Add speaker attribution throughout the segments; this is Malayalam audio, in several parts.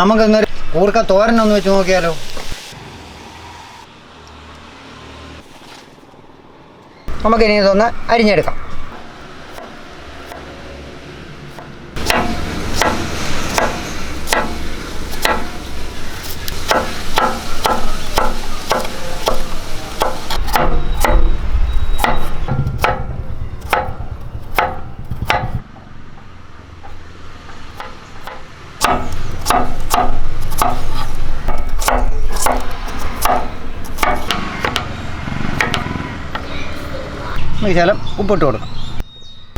Speaker 1: നമുക്കിന്നൊരു കൂർക്ക തോരനൊന്ന് വെച്ച് നോക്കിയാലോ? നമുക്കിനി ഇതൊന്ന് അരിഞ്ഞെടുക്കാം. ഈ ശകലം ഉപ്പിട്ട് കൊടുക്കണം.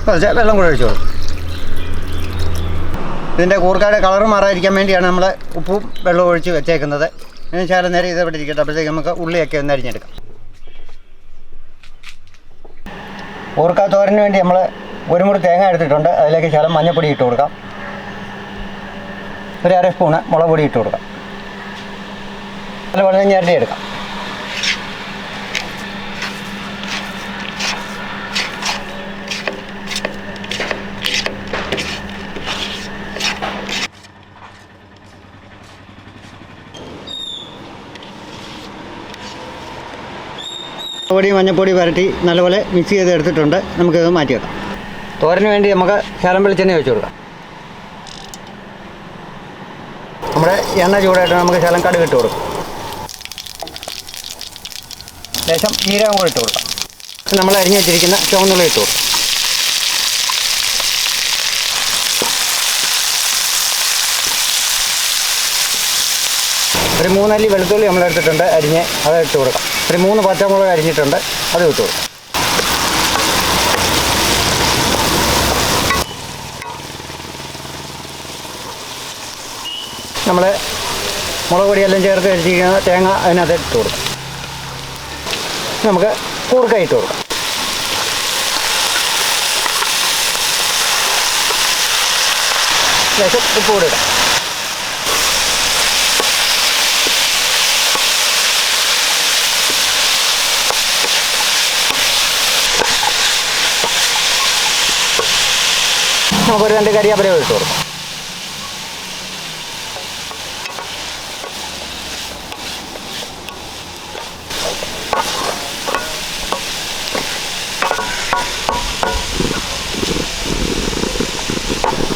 Speaker 1: കുറച്ച് വെള്ളം കൂടെ ഒഴിച്ചു കൊടുക്കും. ഇതിന്റെ കൂർക്കയുടെ കളർ മാറാതിരിക്കാൻ വേണ്ടിയാണ് നമ്മൾ ഉപ്പും വെള്ളവും ഒഴിച്ച് വെച്ചേക്കുന്നത്. ഇതിന് ശകലം നേരം ഇവിടെ ഇരിക്കട്ടെ. അപ്പോഴത്തേക്ക് നമുക്ക് ഉള്ളിയൊക്കെ ഒന്ന് അരിഞ്ഞെടുക്കാം. കൂർക്ക തോരന് വേണ്ടി നമ്മൾ ഒരു മുറി തേങ്ങ എടുത്തിട്ടുണ്ട്. അതിലേക്ക് ശകലം മഞ്ഞൾപ്പൊടി ഇട്ട് കൊടുക്കാം. ഒരു അര സ്പൂണ് മുളക് പൊടി ഇട്ട് കൊടുക്കാം. നല്ല വെള്ളം ഞരടി എടുക്കാം. പൊടി മഞ്ഞപ്പൊടി വരട്ടി നല്ലപോലെ മിക്സ് ചെയ്ത് എടുത്തിട്ടുണ്ട് നമുക്കിത് മാറ്റി വെക്കാം തോരന് വേണ്ടി നമുക്ക് ശകലം വെളിച്ചെണ്ണ വെച്ച് കൊടുക്കാം. നമ്മുടെ എണ്ണ ചൂടായിട്ട് നമുക്ക് ശലം കടുക് ഇട്ട് കൊടുക്കാം. ശേഷം ജീരകം കൂടെ ഇട്ട് കൊടുക്കാം. നമ്മൾ അരിഞ്ഞ് വെച്ചിരിക്കുന്ന ചുവന്നുള്ളി ഇട്ട് കൊടുക്കാം. ഒരു മൂന്നല്ലി വെളുത്തുള്ളി നമ്മൾ എടുത്തിട്ടുണ്ട് അരിഞ്ഞ് അത് ഇട്ട് കൊടുക്കാം. ഒരു മൂന്ന് പച്ചമുളക് അരിഞ്ഞിട്ടുണ്ട്. അത് കിട്ടും നമ്മൾ മുളക് പൊടിയെല്ലാം ചേർത്ത് അരിച്ചിരിക്കുന്ന തേങ്ങ അതിനകത്ത് ഇട്ട് കൊടുക്കും. നമുക്ക് കൂർക്ക ഇട്ട് കൊടുക്കാം. ശേഷം ഉപ്പ് കൂടെ ഇടാം. നമുക്കൊരു രണ്ട് കരിയാപ്പല ഇട്ട് കൊടുക്കാം.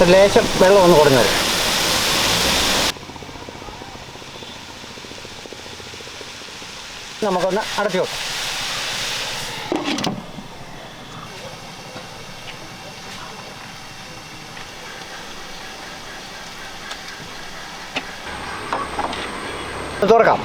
Speaker 1: ഒരു ലേശം വെള്ളം ഒന്ന് കുറഞ്ഞു വരും. നമുക്കൊന്ന് അടച്ചു വെക്കാം. തുറക്കാം.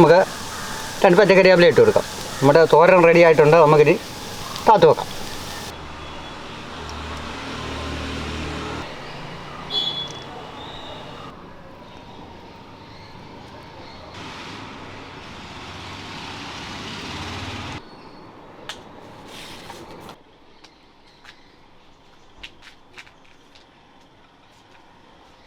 Speaker 1: നമുക്ക് രണ്ട് പച്ചക്കറി പച്ചക്കറിയാപ്പില ഇട്ട് കൊടുക്കാം. നമ്മുടെ തോരൻ റെഡി ആയിട്ടുണ്ട്. നമുക്കിനി കാത്തു വെക്കാം.